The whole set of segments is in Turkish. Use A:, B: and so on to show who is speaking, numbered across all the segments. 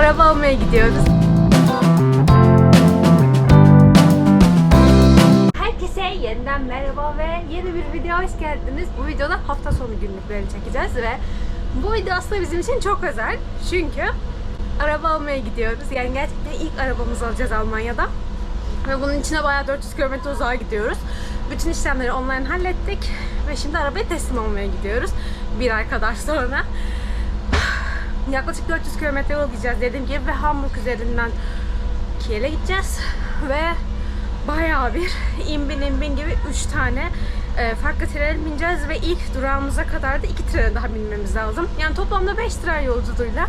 A: araba almaya gidiyoruz. Herkese yeniden merhaba ve yeni bir video hoş geldiniz. Bu videoda hafta sonu günlüklerini çekeceğiz ve bu video aslında bizim için çok özel. Çünkü araba almaya gidiyoruz. Yani gerçekten ilk arabamızı alacağız Almanya'da. Ve bunun içine bayağı 400 kilometre uzağa gidiyoruz. Bütün işlemleri online hallettik ve şimdi arabayı teslim almaya gidiyoruz. Bir ay kadar sonra. Yaklaşık 400 kilometre yol gideceğiz dediğim gibi ve Hamburg üzerinden Kiel'e gideceğiz ve bayağı bir imbin imbin gibi 3 tane e, farklı trene bineceğiz ve ilk durağımıza kadar da 2 trene daha binmemiz lazım. Yani toplamda 5 tren yolculuğuyla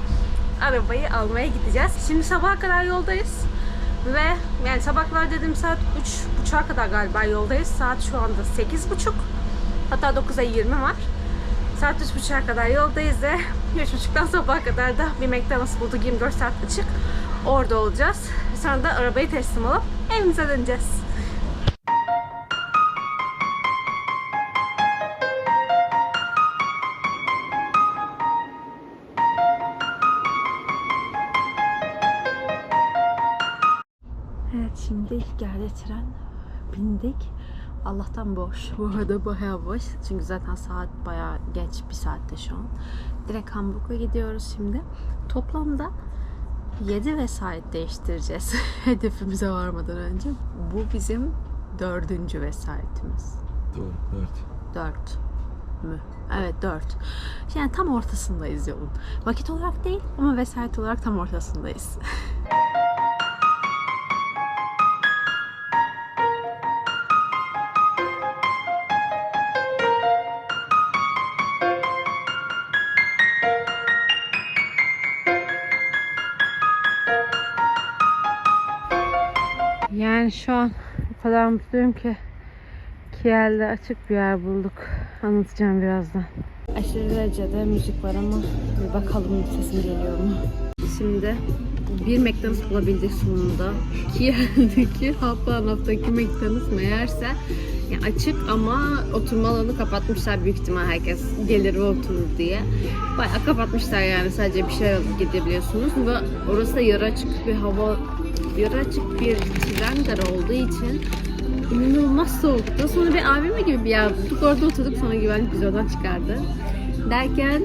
A: arabayı almaya gideceğiz. Şimdi sabaha kadar yoldayız. Ve yani sabahlar dediğim saat 3.30'a kadar galiba yoldayız. Saat şu anda 8.30. Hatta 9'a 20 var. Saat 3.30'a kadar yoldayız ve 3.30'dan sabaha kadar da bir McDonald's bulduk 24 saat açık. Orada olacağız. Sonra da arabayı teslim alıp evimize döneceğiz. Evet şimdi geldi tren. Bindik. Allah'tan boş. Bu arada bayağı boş. Çünkü zaten saat bayağı geç bir saatte şu an. Direkt Hamburg'a gidiyoruz şimdi. Toplamda 7 vesait değiştireceğiz. Hedefimize varmadan önce. Bu bizim dördüncü vesayetimiz.
B: Doğru, evet.
A: 4 mü? Evet 4. Yani tam ortasındayız yolun. Vakit olarak değil ama vesayet olarak tam ortasındayız. şu an o kadar mutluyum ki Kiel'de açık bir yer bulduk. Anlatacağım birazdan. Aşırı derecede müzik var ama bir bakalım sesim geliyor mu? Şimdi bir McDonald's bulabildik sonunda. Kiel'deki Hauptbahnhof'taki McDonald's meğerse yani açık ama oturma alanı kapatmışlar büyük ihtimal herkes gelir ve oturur diye. Bayağı kapatmışlar yani sadece bir şey alıp gidebiliyorsunuz ve orası da yarı açık bir hava yarı açık bir garı olduğu için inanılmaz soğuktu. Sonra bir AVM gibi bir yer bulduk. Orada oturduk sonra güvenlik bizi oradan çıkardı. Derken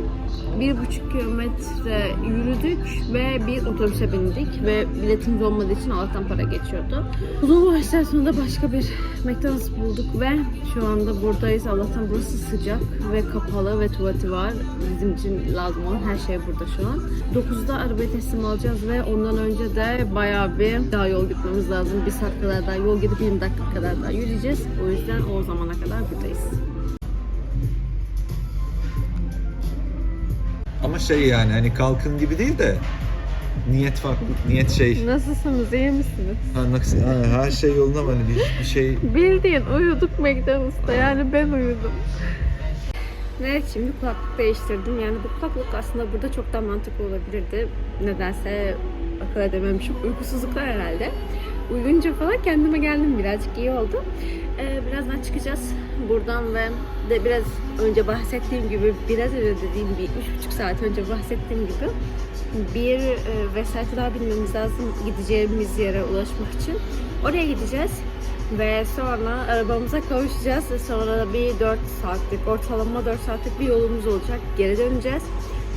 A: bir buçuk kilometre yürüdük ve bir otobüse bindik ve biletimiz olmadığı için Allah'tan para geçiyordu. Uzun uğraşlar sonunda başka bir McDonald's bulduk ve şu anda buradayız. Allah'tan burası sıcak ve kapalı ve tuvaleti var. Bizim için lazım olan her şey burada şu an. 9'da arabayı teslim alacağız ve ondan önce de bayağı bir daha yol gitmemiz lazım. Bir saat kadar daha yol gidip 20 dakika kadar daha yürüyeceğiz. O yüzden o zamana kadar buradayız.
B: Ama şey yani hani kalkın gibi değil de niyet farklı, niyet şey.
A: Nasılsınız? iyi misiniz?
B: Ha, nasıl- ha, her şey yolunda mı hani bir, bir şey
A: Bildiğin uyuduk McDonald's'ta yani ben uyudum. Evet şimdi kulaklık değiştirdim. Yani bu kulaklık aslında burada çok daha mantıklı olabilirdi. Nedense akıl edememişim. Uykusuzluklar herhalde. Uyuyunca falan kendime geldim birazcık iyi oldu. Ee, birazdan çıkacağız buradan ve de biraz önce bahsettiğim gibi biraz önce dediğim bir üç buçuk saat önce bahsettiğim gibi bir e, vesayete daha binmemiz lazım gideceğimiz yere ulaşmak için. Oraya gideceğiz ve sonra arabamıza kavuşacağız sonra bir 4 saatlik ortalama 4 saatlik bir yolumuz olacak. Geri döneceğiz.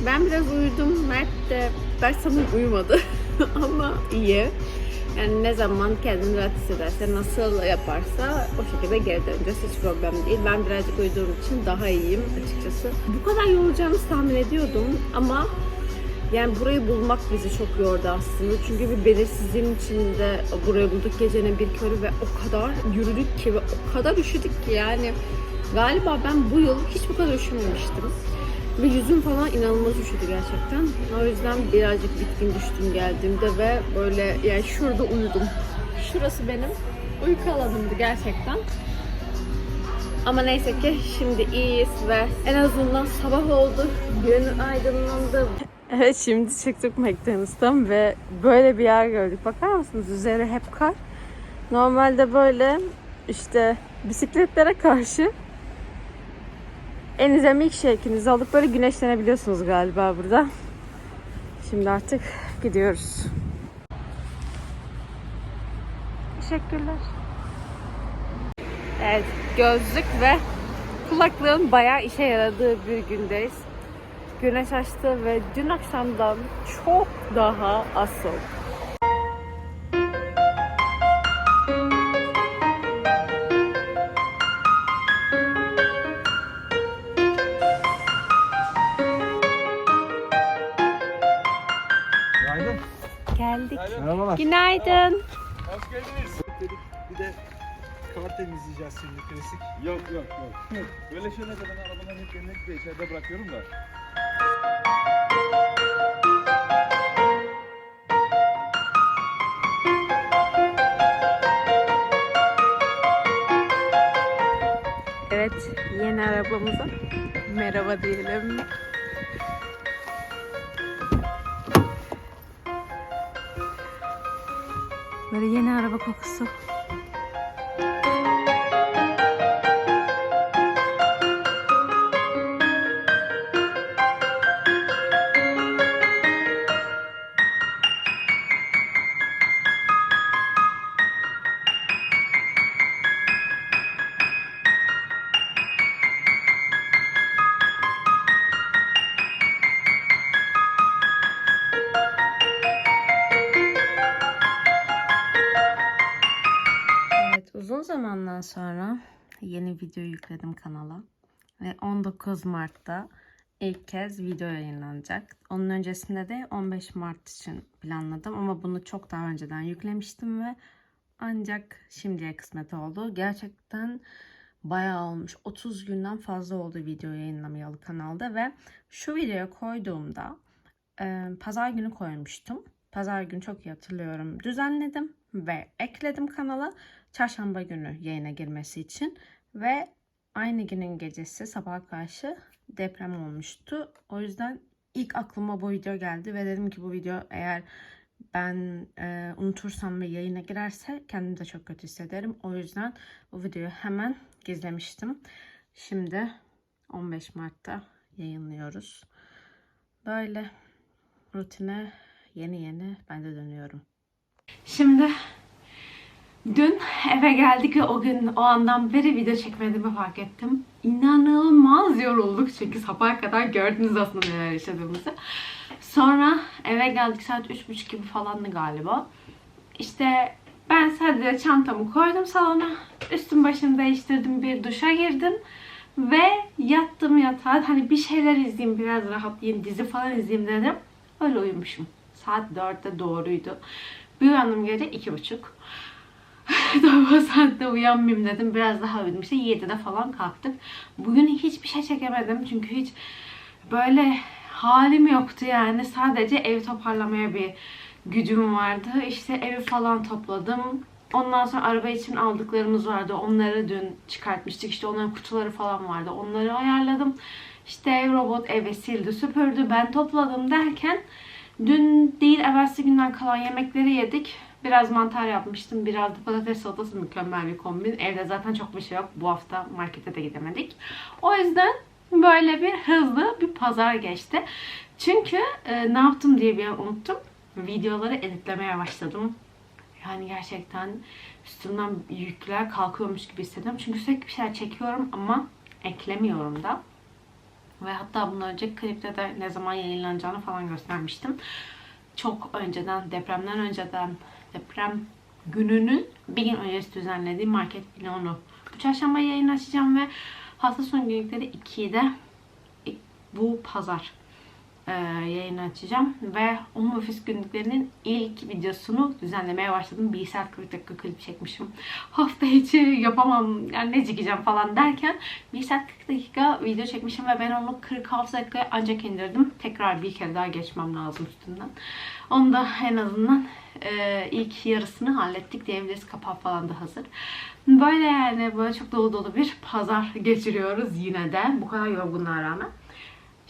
A: Ben biraz uyudum. Mert de Mert sanırım uyumadı ama iyi. Yani ne zaman kendini rahat hissederse, nasıl yaparsa o şekilde geri döneceğiz. Hiç problem değil. Ben birazcık uyuduğum için daha iyiyim açıkçası. Bu kadar yorulacağımızı tahmin ediyordum ama yani burayı bulmak bizi çok yordu aslında. Çünkü bir belirsizliğin içinde burayı bulduk gecenin bir körü ve o kadar yürüdük ki ve o kadar üşüdük ki yani galiba ben bu yıl hiç bu kadar üşümemiştim. Ve yüzüm falan inanılmaz üşüdü gerçekten. O yüzden birazcık bitkin düştüm geldiğimde ve böyle yani şurada uyudum. Şurası benim uyku alanımdı gerçekten. Ama neyse ki şimdi iyiyiz ve en azından sabah oldu. Gün aydınlandı. Evet şimdi çıktık McDonald's'tan ve böyle bir yer gördük. Bakar mısınız? Üzeri hep kar. Normalde böyle işte bisikletlere karşı elinize milkshake'inizi alıp böyle güneşlenebiliyorsunuz galiba burada. Şimdi artık gidiyoruz. Teşekkürler. Evet, gözlük ve kulaklığın bayağı işe yaradığı bir gündeyiz. Güneş açtı ve dün akşamdan çok daha az soğuk.
B: Günaydın.
C: Hoş geldiniz.
B: Bir de kar temizleyeceğiz şimdi klasik.
C: Yok yok yok. Böyle şeyler de ben arabaların hep genellikle içeride bırakıyorum da.
A: Evet, yeni arabamıza merhaba diyelim. Böyle yeni araba kokusu. Uzun zamandan sonra yeni video yükledim kanala. Ve 19 Mart'ta ilk kez video yayınlanacak. Onun öncesinde de 15 Mart için planladım ama bunu çok daha önceden yüklemiştim ve ancak şimdiye kısmet oldu. Gerçekten bayağı olmuş. 30 günden fazla oldu video yayınlamayalı kanalda ve şu videoyu koyduğumda e, pazar günü koymuştum. Pazar günü çok iyi hatırlıyorum. Düzenledim ve ekledim kanala çarşamba günü yayına girmesi için ve aynı günün gecesi sabaha karşı deprem olmuştu. O yüzden ilk aklıma bu video geldi ve dedim ki bu video eğer ben e, unutursam ve yayına girerse kendimi de çok kötü hissederim. O yüzden bu videoyu hemen gizlemiştim. Şimdi 15 Mart'ta yayınlıyoruz. Böyle rutine yeni yeni ben de dönüyorum. Şimdi dün eve geldik ve o gün o andan beri video çekmediğimi fark ettim. İnanılmaz yorulduk çünkü sabaha kadar gördünüz aslında neler yaşadığımızı. Sonra eve geldik saat 3.30 gibi falandı galiba. İşte ben sadece çantamı koydum salona. Üstüm başımı değiştirdim bir duşa girdim. Ve yattım yatağa. Hani bir şeyler izleyeyim biraz rahatlayayım dizi falan izleyeyim dedim. Öyle uyumuşum. Saat 4'te doğruydu. Bir uyandım gece 2.30. Daha o saatte uyanmayayım dedim. Biraz daha uyudum. İşte 7'de falan kalktık. Bugün hiçbir şey çekemedim. Çünkü hiç böyle halim yoktu yani. Sadece ev toparlamaya bir gücüm vardı. İşte evi falan topladım. Ondan sonra araba için aldıklarımız vardı. Onları dün çıkartmıştık. İşte onların kutuları falan vardı. Onları ayarladım. İşte robot evi sildi, süpürdü. Ben topladım derken dün değil evvelsi günden kalan yemekleri yedik. Biraz mantar yapmıştım. Biraz da patates salatası mükemmel bir kombin. Evde zaten çok bir şey yok. Bu hafta markete de gidemedik. O yüzden böyle bir hızlı bir pazar geçti. Çünkü e, ne yaptım diye bir an unuttum. Videoları editlemeye başladım. Yani gerçekten üstümden yükler kalkıyormuş gibi hissediyorum. Çünkü sürekli bir şeyler çekiyorum ama eklemiyorum da. Ve hatta bundan önce klipte de ne zaman yayınlanacağını falan göstermiştim. Çok önceden, depremden önceden, deprem gününün bir gün öncesi düzenlediğim market vlogu. Bu çarşamba yayın açacağım ve hafta sonu günlükleri 2'de bu pazar e, yayın açacağım ve onun ofis günlüklerinin ilk videosunu düzenlemeye başladım. Bir saat 40 dakika klip çekmişim. Hafta içi yapamam yani ne çekeceğim falan derken bir saat 40 dakika video çekmişim ve ben onu 46 dakikaya ancak indirdim. Tekrar bir kere daha geçmem lazım üstünden. Onu da en azından e, ilk yarısını hallettik diyebiliriz. Kapağı falan da hazır. Böyle yani böyle çok dolu dolu bir pazar geçiriyoruz yine de bu kadar yorgunluğa rağmen.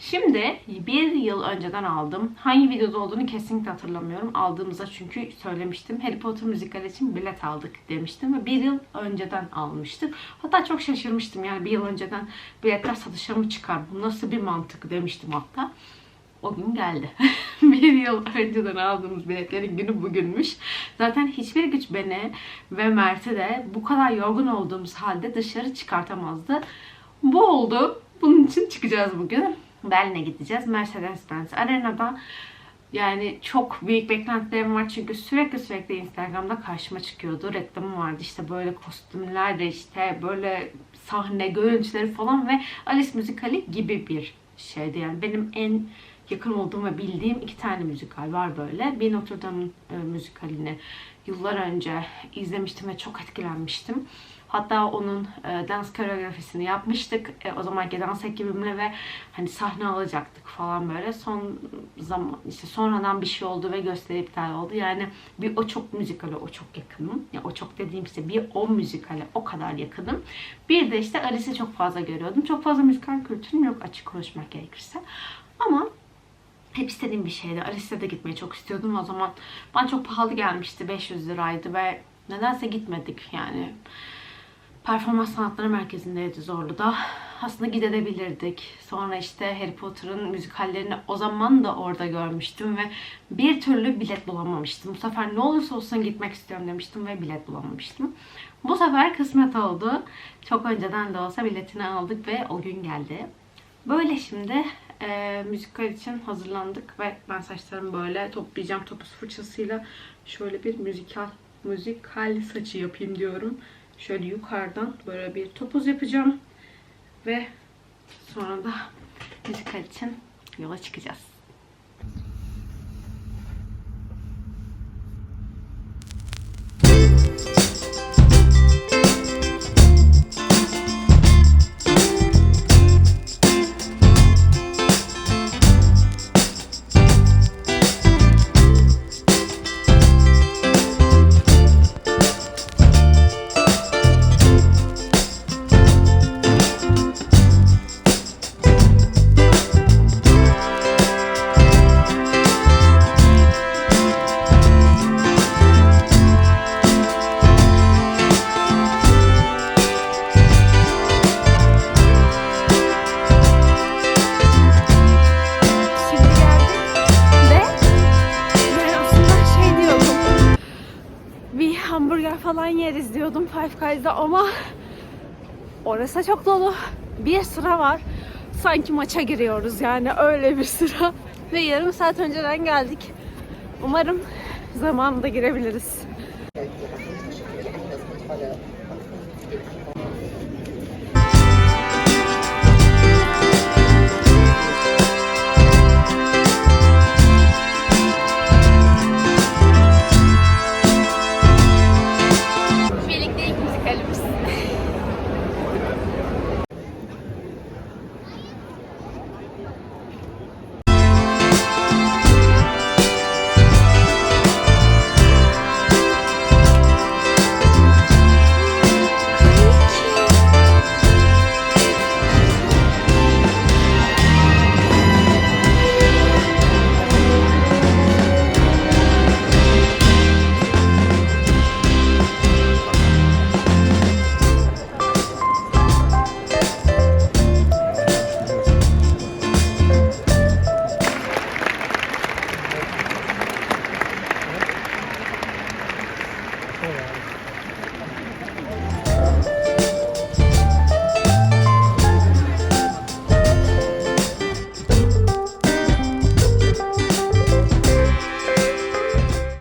A: Şimdi bir yıl önceden aldım. Hangi videoda olduğunu kesinlikle hatırlamıyorum. Aldığımızda çünkü söylemiştim. Harry Potter müzikal için bilet aldık demiştim. Ve bir yıl önceden almıştık. Hatta çok şaşırmıştım. Yani bir yıl önceden biletler satışa mı çıkar? Bu nasıl bir mantık demiştim hatta. o gün geldi. bir yıl önceden aldığımız biletlerin günü bugünmüş. Zaten hiçbir güç beni ve Mert'i de bu kadar yorgun olduğumuz halde dışarı çıkartamazdı. Bu oldu. Bunun için çıkacağız bugün. Berlin'e gideceğiz. Mercedes-Benz Arena'da. Yani çok büyük beklentilerim var çünkü sürekli sürekli Instagram'da karşıma çıkıyordu. Reklamı vardı işte böyle kostümler işte böyle sahne görüntüleri falan ve Alice müzikali gibi bir şeydi. Yani benim en yakın olduğum ve bildiğim iki tane müzikal var böyle. Bir Notre Dame'ın e, müzikalini yıllar önce izlemiştim ve çok etkilenmiştim. Hatta onun e, dans koreografisini yapmıştık. E, o zamanki dans ekibimle ve hani sahne alacaktık falan böyle. Son zaman işte sonradan bir şey oldu ve gösteri iptal oldu. Yani bir o çok müzikale o çok yakınım. Ya o çok dediğim işte bir o müzikale o kadar yakınım. Bir de işte Alice'i çok fazla görüyordum. Çok fazla müzikal kültürüm yok açık konuşmak gerekirse. Ama hep istediğim bir şeydi. Alice'e de gitmeyi çok istiyordum. O zaman bana çok pahalı gelmişti. 500 liraydı ve nedense gitmedik yani. Performans Sanatları Merkezi'ndeydi Zorlu'da. Aslında gidebilirdik. Sonra işte Harry Potter'ın müzikallerini o zaman da orada görmüştüm ve bir türlü bilet bulamamıştım. Bu sefer ne olursa olsun gitmek istiyorum demiştim ve bilet bulamamıştım. Bu sefer kısmet oldu. Çok önceden de olsa biletini aldık ve o gün geldi. Böyle şimdi e, müzikal için hazırlandık ve ben saçlarımı böyle toplayacağım topuz fırçasıyla şöyle bir müzikal müzikal saçı yapayım diyorum. Şöyle yukarıdan böyle bir topuz yapacağım ve sonra da müzikal için yola çıkacağız. Şimdi Guys'da ama orası çok dolu. Bir sıra var. Sanki maça giriyoruz yani öyle bir sıra. Ve yarım saat önceden geldik. Umarım zamanında girebiliriz.